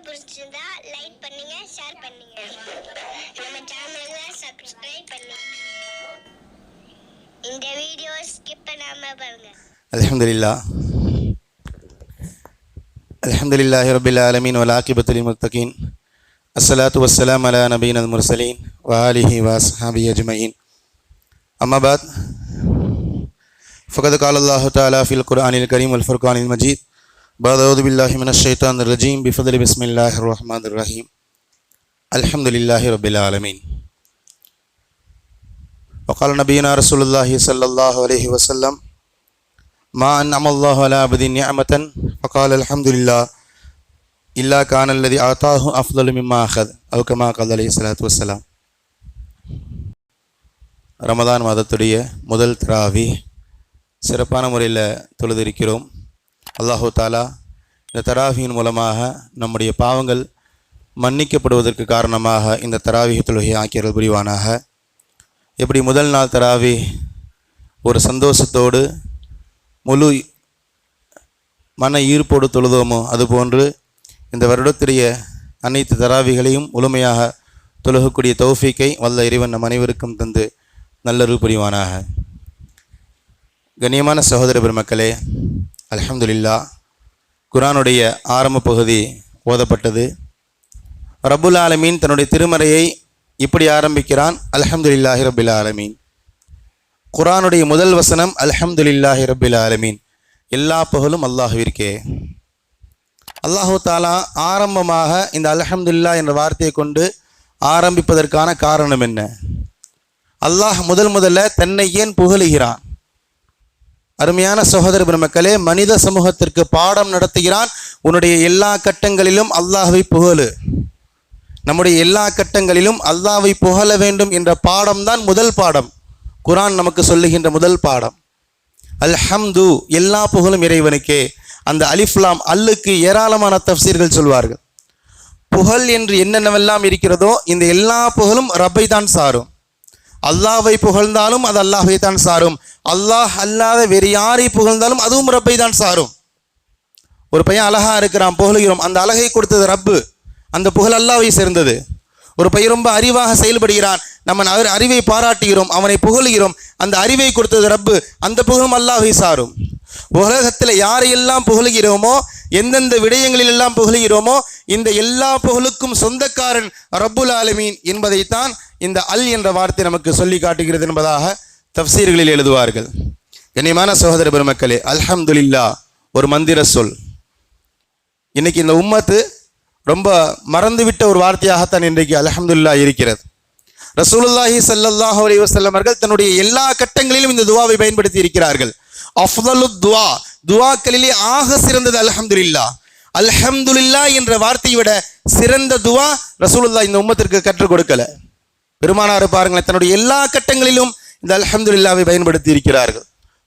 பிடிச்சிருந்தா லைக் பண்ணுங்க ஷேர் பண்ணுங்க நம்ம சேனலை சப்ஸ்கிரைப் பண்ணுங்க இந்த வீடியோ ஸ்கிப் பண்ணாம பாருங்க الحمد لله الحمد لله رب العالمين والعاقبة للمتقين الصلاة والسلام على نبينا المرسلين وآله وأصحابه أجمعين أما بعد فقد قال الله تعالى في القرآن الكريم والفرقان المجيد بعد أعوذ بالله من الشيطان الرجيم بفضل بسم الله الرحمن الرحيم الحمد لله رب العالمين وقال نبينا رسول الله صلى الله عليه وسلم ما أنعم الله على عبد نعمة فقال الحمد لله إلا كان الذي أعطاه أفضل مما أخذ أو كما قال عليه الصلاة والسلام ரமதான் மாதத்துடைய முதல் திராவி சிறப்பான முறையில் தொழுதிருக்கிறோம் அல்லாஹு தாலா இந்த தராவியின் மூலமாக நம்முடைய பாவங்கள் மன்னிக்கப்படுவதற்கு காரணமாக இந்த தராவி தொழுகை ஆக்கியர்கள் புரிவானாக. எப்படி முதல் நாள் தராவி ஒரு சந்தோஷத்தோடு முழு மன ஈர்ப்போடு தொழுதோமோ அதுபோன்று இந்த வருடத்துடைய அனைத்து தராவிகளையும் முழுமையாக தொழுகக்கூடிய தௌஃபீக்கை வல்ல இறைவன் நம் அனைவருக்கும் தந்து நல்ல புரிவானாக. கண்ணியமான சகோதர பெருமக்களே அலமதுல்லா குரானுடைய ஆரம்ப பகுதி ஓதப்பட்டது. ரபுல் ஆலமீன் தன்னுடைய திருமறையை இப்படி ஆரம்பிக்கிறான் அல்ஹம்துலில்லாஹி ரபில் ஆலமீன். குரானுடைய முதல் வசனம் அல்ஹம்துலில்லாஹி ரபில் ஆலமீன். எல்லா புகழும் அல்லாஹுவிற்கே. அல்லாஹு தாலா ஆரம்பமாக இந்த அலஹம்துல்லா என்ற வார்த்தையை கொண்டு ஆரம்பிப்பதற்கான காரணம் என்ன? அல்லாஹ் முதல் முதல்ல தன்னை ஏன் புகழுகிறான்? அருமையான சகோதர பெருமக்களே மனித சமூகத்திற்கு பாடம் நடத்துகிறான். உன்னுடைய எல்லா கட்டங்களிலும் அல்லாஹை புகழு. நம்முடைய எல்லா கட்டங்களிலும் அல்லாவை புகழ வேண்டும் என்ற பாடம்தான் முதல் பாடம். குரான் நமக்கு சொல்லுகின்ற முதல் பாடம். அல்ஹம்து எல்லா புகழும் இறைவனுக்கே. அந்த அலிஃப்லாம் அல்லுக்கு ஏராளமான தப்சீர்கள் சொல்வார்கள். புகழ் என்று என்னென்னவெல்லாம் இருக்கிறதோ இந்த எல்லா புகழும் ரப்பை தான் சாரும். அல்லாவை புகழ்ந்தாலும் அது அல்லாஹை தான் சாரும். அல்லாஹ் அல்லாத வேறு யாரை புகழ்ந்தாலும் அதுவும் ரப்பை தான் சாரும். ஒரு பையன் அழகா இருக்கிறான் புகழுகிறோம். அந்த அழகை கொடுத்தது ரப்பு. அந்த புகழ் அல்லாவை சேர்ந்தது. ஒரு பையன் ரொம்ப அறிவாக செயல்படுகிறான். நம்ம அவர் அறிவை பாராட்டுகிறோம் அவனை புகழுகிறோம். அந்த அறிவை கொடுத்தது ரப்பு. அந்த புகழும் அல்லாஹை சாரும். உலகத்தில் யாரையெல்லாம் புகழுகிறோமோ எந்தெந்த விடயங்களில் எல்லாம் புகழுகிறோமோ இந்த எல்லா புகழுக்கும் சொந்தக்காரன் ரப்புல் ஆலமீன் என்பதைத்தான் இந்த அல் என்ற வார்த்தை நமக்கு சொல்லி காட்டுகிறது என்பதாக தப்சீர்களில் எழுதுவார்கள். கண்ணியமான சகோதர பெருமக்களே அல்ஹம்துலில்லா ஒரு மந்திர சொல். இன்னைக்கு இந்த உம்மத்து ரொம்ப மறந்துவிட்ட ஒரு வார்த்தையாகத்தான் இன்றைக்கு அலஹம்துல்லா இருக்கிறது. ரசூலுல்லாஹி சல்லாஹ் அலி வஸல்லம் அவர்கள் தன்னுடைய எல்லா கட்டங்களிலும் இந்த துவாவை பயன்படுத்தி இருக்கிறார்கள். அஃதலு துவா துவாக்களிலே ஆக சிறந்தது அலஹம்துல்லா அல்ஹம்துல்லா என்ற வார்த்தையை விட சிறந்த துவா ரசூலுல்லா இந்த உம்மத்திற்கு கற்றுக் கொடுக்கல. பெருமானார் பாருங்களேன் தன்னுடைய எல்லா கட்டங்களிலும் இந்த அல்ஹம்துல்லாவை பயன்படுத்தி இருக்கிறார்கள்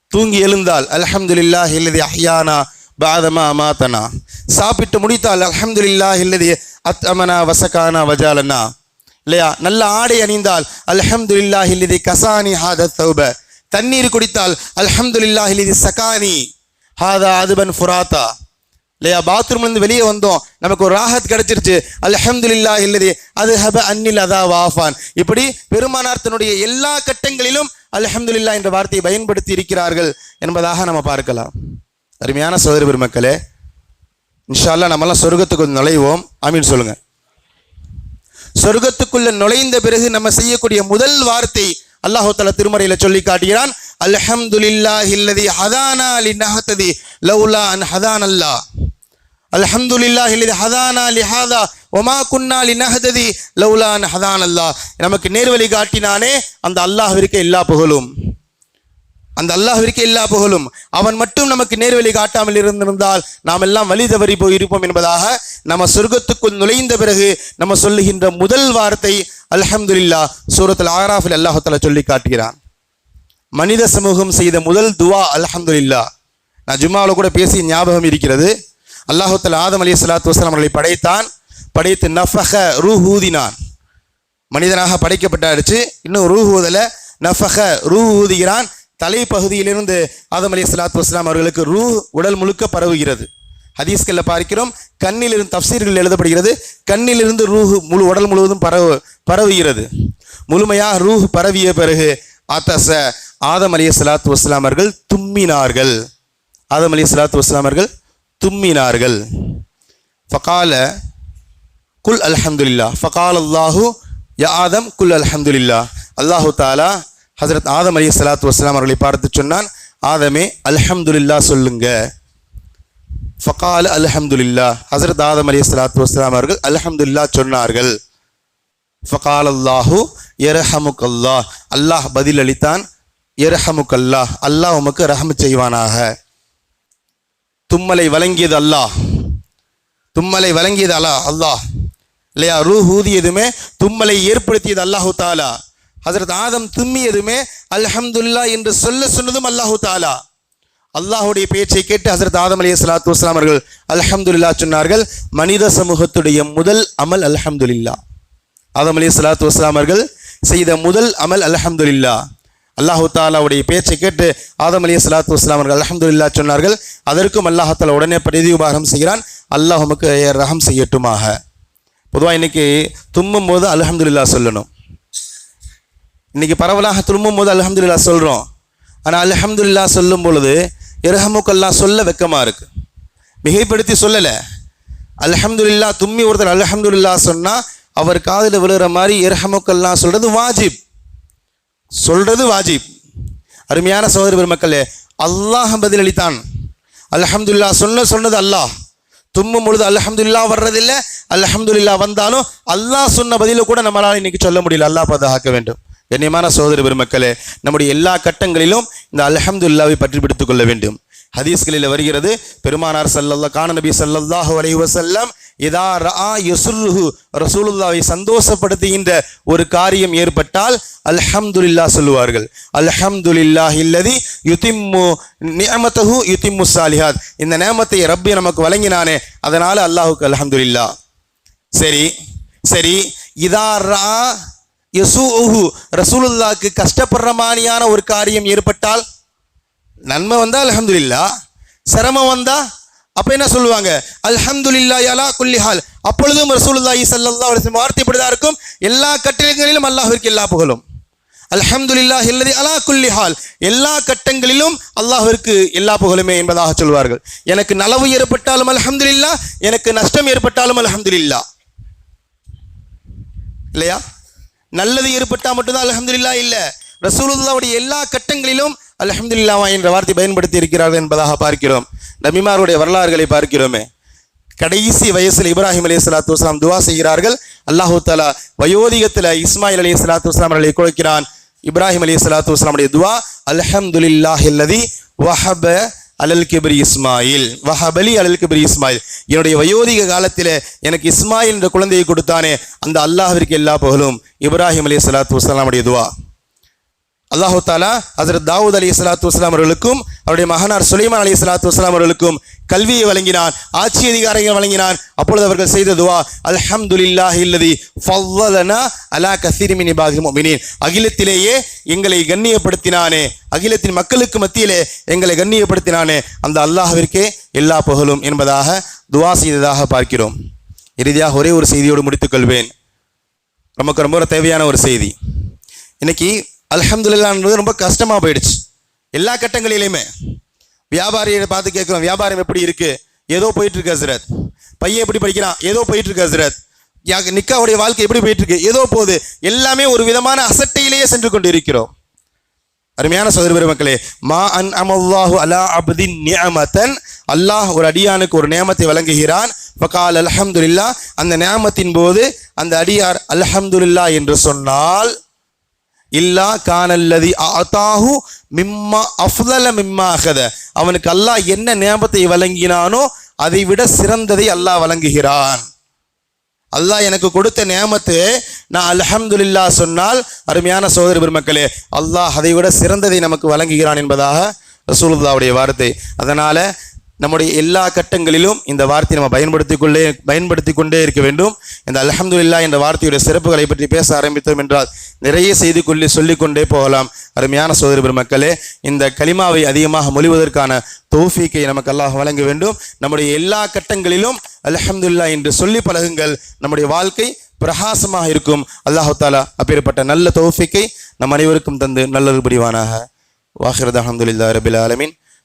தூங்கி எழுந்தால் அல்ஹம்துலில்லாஹ் இல்லதி அஹ்யானா பாதமா அமாத்தனா. சாப்பிட்டு முடித்தால் அல்ஹம்துலில்லாஹ் இல்லதி அத் அமனா வசகானா வஜாலனா. இல்லையா? நல்ல ஆடை அணிந்தால் அல்ஹம்துலில்லாஹ் இல்லதி கசானி ஹாத தௌப. தண்ணீர் குடித்தால் அல்ஹம்துல்லா இல்லதி சகானி. ஹாதா அதுபன் ஃபுராத்தா. இல்லையா பாத்ரூம்லேருந்து வெளியே வந்தோம் நமக்கு ஒரு ராகத் கிடைச்சிருச்சு அல்ஹம்துலில்லாஹ் இல்லதி அது ஹப அன்னில் அதா வாஃபான் இப்படி பெருமானார் தன்னுடைய எல்லா கட்டங்களிலும் அல்ஹம்துலில்லாஹ் என்ற வார்த்தையை பயன்படுத்தி இருக்கிறார்கள் என்பதாக நம்ம பார்க்கலாம். அருமையான சோதரி பெருமக்களே இன்ஷால்லா நம்மலாம் சொர்க்கத்துக்கு நுழைவோம் அமீன் சொல்லுங்க சொர்க்கத்துக்குள்ள நுழைந்த பிறகு நம்ம செய்யக்கூடிய முதல் வார்த்தை அல்லாஹு திருமறையில் சொல்லி காட்டுகிறான் அல்ஹம்துலில்லாஹி இல்லதி ஹதானா லினஹ்ததி லௌலா அன் ஹதான் அல்லாஹ் அல்ஹம்துலில்லாஹி இல்லதி ஹதானா லிஹாதா ஒமா குன்னா நஹததி லவுலா அன் ஹதான் அல்லாஹ் நமக்கு நேர்வழி காட்டினானே அந்த அல்லாஹ்விற்கு எல்லா புகழும் அந்த அல்லாஹ்விற்கு எல்லா புகழும் அவன் மட்டும் நமக்கு நேர்வழி காட்டாமல் இருந்திருந்தால் நாம் எல்லாம் வழி தவறி போயிருப்போம் என்பதாக நம்ம சொர்க்கத்துக்குள் நுழைந்த பிறகு நம்ம சொல்லுகின்ற முதல் வார்த்தை அல்ஹம்துலில்லா சூரத்தில் ஆராஃபில் அல்லாஹ் சொல்லி காட்டுகிறான் மனித சமூகம் செய்த முதல் துவா அல்ஹம்துலில்லா. நான் ஜும்மாவில் கூட பேசி ஞாபகம் இருக்கிறது. அல்லாஹுத்தல் ஆதம் அலி சலாத்து வஸ்லாம் அவர்களை படைத்தான். படைத்து நஃபஹ ரூஹூதினான் மனிதனாக படைக்கப்பட்டாருச்சு இன்னும் ரூஹூதில் ஊதல நஃபஹ ஊதுகிறான். தலைப்பகுதியிலிருந்து ஆதம் அலி சலாத்து வஸ்லாம் அவர்களுக்கு ரூ உடல் முழுக்க பரவுகிறது. ஹதீஸ்களில் பார்க்கிறோம் கண்ணிலிருந்து தப்சீர்கள் எழுதப்படுகிறது. கண்ணிலிருந்து ரூஹு முழு உடல் முழுவதும் பரவு பரவுகிறது. முழுமையாக ரூஹ் பரவிய பிறகு அத்தச ஆதம் அலி சலாத்து வஸ்லாமர்கள் தும்மினார்கள். ஆதம் அலி சலாத்து வஸ்லாமர்கள் தும்மினார்கள். ஃபகால குல் அல்ஹம்துலில்லா ஃபகால் அல்லாஹு யா ஆதம் குல் அல்ஹம்துலில்லா அல்லாஹு தாலா ஹசரத் ஆதம் அலி சலாத்து வஸ்லாம் அவர்களை பார்த்து சொன்னான் ஆதமே அல்ஹம்துலில்லா சொல்லுங்க. ஃபகால அல்ஹம்துலில்லா ஹசரத் ஆதம் அலி சலாத்து வஸ்லாம் அவர்கள் அல்ஹம்துலில்லா சொன்னார்கள். ஃபகால் அல்லாஹு எரஹமுக் அல்லாஹ் அல்லாஹ் பதில் எரஹமுக்கல்லா அல்லாஹ் உமக்கு ரஹமு செய்வானாக. தும்மலை வழங்கியது அல்லாஹ். தும்மலை வழங்கியது அல்லாஹ் அல்லாஹ். இல்லையா? ரூ ஊதியதுமே தும்மலை ஏற்படுத்தியது அல்லாஹு தாலா. ஹசரத் ஆதம் தும்மியதுமே அல்ஹம்துல்லா என்று சொல்ல சொன்னதும் அல்லாஹு தாலா. அல்லாஹுடைய பேச்சை கேட்டு ஹசரத் ஆதம் அலி சலாத்து வஸ்லாம் அவர்கள் அல்ஹம்துல்லா சொன்னார்கள் மனித சமூகத்துடைய முதல் அமல் அல்ஹம்துல்லா ஆதம் அலி சலாத்து வஸ்லாம் அவர்கள் செய்த முதல் அமல் அல்ஹம்துல்லா அல்லாஹு தாலாவுடைய பேச்சை கேட்டு ஆதம் அலி சலாத்து வஸ்லாம் அவர்கள் அல்ஹம்துலில்லா சொன்னார்கள். அதற்கும் அல்லாஹால உடனே பிரதி உபாகம் செய்கிறான். அல்லாஹ் உமக்கு ரகம் செய்யட்டுமாக. பொதுவாக இன்றைக்கி தும்மும் போது அல்ஹம்துலில்லா சொல்லணும். இன்றைக்கி பரவலாக தும்மும் போது அல்ஹம்துலில்லா சொல்கிறோம் ஆனால் அல்ஹம்துலில்லா சொல்லும் பொழுது இரஹமுக்கெல்லாம் சொல்ல வெக்கமாக இருக்கு. மிகைப்படுத்தி சொல்லலை. அல்ஹம்துலில்லா தும்மி ஒருத்தர் அலஹம்துல்லா சொன்னால் அவர் காதில் விழுகிற மாதிரி இரஹமுக்கெல்லாம் சொல்கிறது வாஜிப். சொல்றது வாஜிப். அருமையான சகோதரி பெருமக்களே அல்லாஹ் பதிலளித்தான். அலஹம்துல்லா சொன்ன சொன்னது அல்லாஹ். தும்மும் பொழுது அலஹம்துல்லா வர்றதில்லை அலஹம்துல்லா வந்தாலும் அல்லாஹ் சொன்ன பதில கூட நம்மளால் இன்னைக்கு சொல்ல முடியல. அல்லாஹ் பாதுகாக்க வேண்டும். கண்ணியமான சகோதரி பெருமக்களே நம்முடைய எல்லா கட்டங்களிலும் இந்த அலஹம்துல்லாவை பற்றி பிடித்துக் கொள்ள வேண்டும். ஹதீஸ்களில் வருகிறது பெருமானார் சல்லல்லா கான நபி சல்லாஹூ அலைஹி இதா ரா யசுல்ஹு. ரசூலுல்லாவை சந்தோஷப்படுத்துகின்ற ஒரு காரியம் ஏற்பட்டால் அல்ஹம்துல்லா சொல்லுவார்கள். அல்ஹம்துல்லா இல்லதி யுதிம்மு நியமத்தஹு யுதிம்மு சாலிஹாத் இந்த நேமத்தை ரப்பி நமக்கு வழங்கினானே அதனால் அல்லாஹுக்கு அல்ஹம்துல்லா சரி சரி இதா ரா யசூஹு ரசூலுல்லாஹ்க்கு கஷ்டப்படுற மாதிரியான ஒரு காரியம் ஏற்பட்டால் நன்மை வந்தால் அலமதுல்லா சிரமம் வந்தால் அப்போ என்ன சொல்லுவாங்க? அல்ஹம்துல்லா யலா குல்லிஹால் அப்பொழுதும் ரசூலுல்லாஹி சல்லா அலைஹி வஸல்லம் வார்த்தை இப்படிதான் இருக்கும். எல்லா கட்டிடங்களிலும் அல்லாஹிற்கு எல்லா புகழும். அல்ஹம்துல்லா அல்லதி அலா குல்லிஹால் எல்லா கட்டங்களிலும் அல்லாஹிற்கு எல்லா புகழுமே என்பதாக சொல்வார்கள். எனக்கு நலவு ஏற்பட்டாலும் அல்ஹம்துல்லா எனக்கு நஷ்டம் ஏற்பட்டாலும் அல்ஹம்துலில்லா இல்லையா? நல்லது ஏற்பட்டால் மட்டும்தான் அல்ஹம்துலில்லா இல்லை. ரசூலுல்லாவுடைய எல்லா கட்டங்களிலும் அல்ஹம்துலில்லாவா என்ற வார்த்தை பயன்படுத்தி இருக்கிறார்கள் என்பதாக பார்க்கிறோம். நபிமாருடைய வரலாறுகளை பார்க்கிறோமே. கடைசி வயசில் இப்ராஹிம் அலி சலாத்து வஸ்லாம் துவா செய்கிறார்கள். அல்லாஹு தாலா வயோதிகத்தில் இஸ்மாயில் அலி சலாத்து வஸ்லாம் அவர்களை கொடுக்கிறான். இப்ராஹிம் அலி சலாத்து வஸ்லாமுடைய துவா அல்ஹம்துலில்லாஹ் வஹப அலல் கிபிரி இஸ்மாயில். வஹபலி அலல் கிபிரி இஸ்மாயில். என்னுடைய வயோதிக காலத்தில் எனக்கு இஸ்மாயில் என்ற குழந்தையை கொடுத்தானே அந்த அல்லாஹிற்கு எல்லா புகழும். இப்ராஹிம் அலி சலாத்து வஸ்லாமுடைய துவா. அல்லாஹு தாலா ஹசரத் தாவூத் அலி சலாத்து வஸ்லாம் அவர்களுக்கும் அவருடைய மகனார் சுலைமான் அலி சலாத்து வஸ்லாம் அவர்களுக்கும் கல்வியை வழங்கினான் ஆட்சி அதிகாரங்கள் வழங்கினான். அப்பொழுது அவர்கள் செய்த துவா அல்ஹம்துலில்லாஹி இல்லதி ஃபவ்வலனா அலா கசீரி அகிலத்திலேயே எங்களை கண்ணியப்படுத்தினானே அகிலத்தின் மக்களுக்கு மத்தியிலே எங்களை கண்ணியப்படுத்தினானே. அந்த அல்லாஹிற்கே எல்லா புகழும் என்பதாக துவா செய்ததாக பார்க்கிறோம். இறுதியாக ஒரே ஒரு செய்தியோடு முடித்துக்கொள்வேன் நமக்கு ரொம்ப தேவையான ஒரு செய்தி. இன்னைக்கு அல்ஹம்துலில்லான்றது ரொம்ப கஷ்டமாக போயிடுச்சு. எல்லா கட்டங்களிலையுமே வியாபாரியை பார்த்து கேட்குறோம் வியாபாரம் எப்படி இருக்கு? ஏதோ போயிட்டு இருக்கு ஹசரத். பையன் எப்படி படிக்கிறான்? ஏதோ போயிட்டு இருக்கு ஹசரத். நிக்காவுடைய வாழ்க்கை எப்படி போயிட்டு இருக்கு? ஏதோ போகுது. எல்லாமே ஒரு விதமான அசட்டையிலேயே சென்று கொண்டு இருக்கிறோம் அருமையான சோதர பெருமக்களே மா அன் அமல்லாஹு அலா அபுதின் நியமத்தன். அல்லாஹ் ஒரு அடியானுக்கு ஒரு நியமத்தை வழங்குகிறான். ஃபகால் அலஹம்துல்லா அந்த நியமத்தின் போது அந்த அடியார் அலஹம்துல்லா என்று சொன்னால் இல்லா கானல்லதி ஆத்தாஹு மிம்மா அஃதல மிம்மாகத அவனுக்கு அல்லாஹ் என்ன ஞாபத்தை வழங்கினானோ அதை விட சிறந்ததை அல்லாஹ் வழங்குகிறான். அல்லாஹ் எனக்கு கொடுத்த நியமத்து நான் அல்ஹம்துலில்லா சொன்னால் அருமையான சோதரி பெருமக்களே அல்லாஹ் அதை விட சிறந்ததை நமக்கு வழங்குகிறான் என்பதாக ரசூலுல்லாவுடைய வார்த்தை. அதனால் நம்முடைய எல்லா கட்டங்களிலும் இந்த வார்த்தையை நம்ம பயன்படுத்திக் கொள்ளே பயன்படுத்தி கொண்டே இருக்க வேண்டும். இந்த அலஹம்துல்லா என்ற வார்த்தையுடைய சிறப்புகளை பற்றி பேச ஆரம்பித்தோம் என்றால் நிறைய செய்து கொள்ளி சொல்லிக்கொண்டே போகலாம். அருமையான சோதரி பெருமக்களே இந்த கலிமாவை அதிகமாக மொழிவதற்கான தௌஃபீக்கை நமக்கு அல்லாஹ் வழங்க வேண்டும். நம்முடைய எல்லா கட்டங்களிலும் அலஹம்துல்லா என்று சொல்லி பழகுங்கள். நம்முடைய வாழ்க்கை பிரகாசமாக இருக்கும். அல்லாஹு தாலா அப்பேற்பட்ட நல்ல தௌஃபீக்கை நம் அனைவருக்கும் தந்து நல்லது புரிவானாக. வாஹிரத் அஹமதுல்லா ரபில் ஆலமின்.